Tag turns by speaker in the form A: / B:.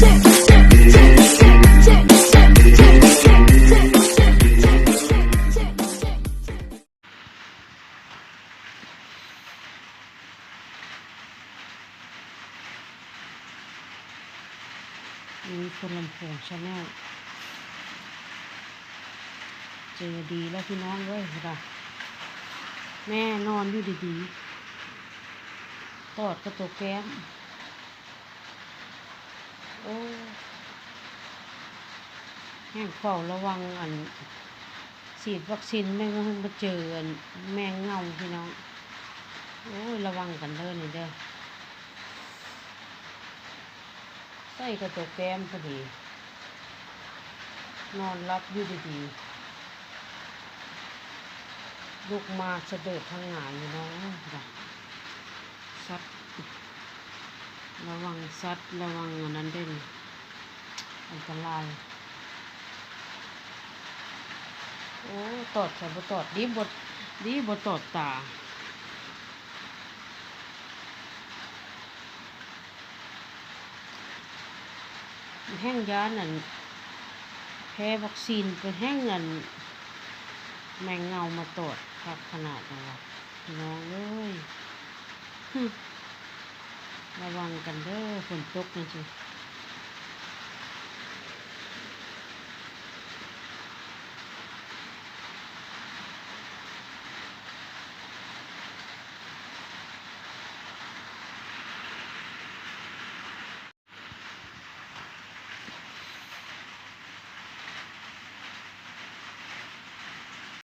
A: มีคนลำโพงชาแนลเจอดีแล้วพี่น้องเว้ยเห็นปะแม่นอนอยู่ดีๆตอดกระตุกแก้ม อ้แห้งเฝ้าระวังอันฉีดวัคซีนไม่งั้นมาเจออันแมงเงาพี่น้อง โอ้ยระวังกันเด้อนี่เด้อใส่กระตุกแก้มพอดี นอนรับอยู่ดีๆลุกมาสะเดิดทางหงายอยู่น้องจ้ะซัด ระวังซัดระวังอันนั้นด้วยอันตราย โอ้ตอดใส่บตอดดีบดดีบตอดตาแห้งยานั่นแพ้วัคซีนไปแห้งเงินแมงเงามาตรวจครับขนาดนั้นวน้องเอ้ย ระวังกันเด้อฝนตกนะจ๊ะ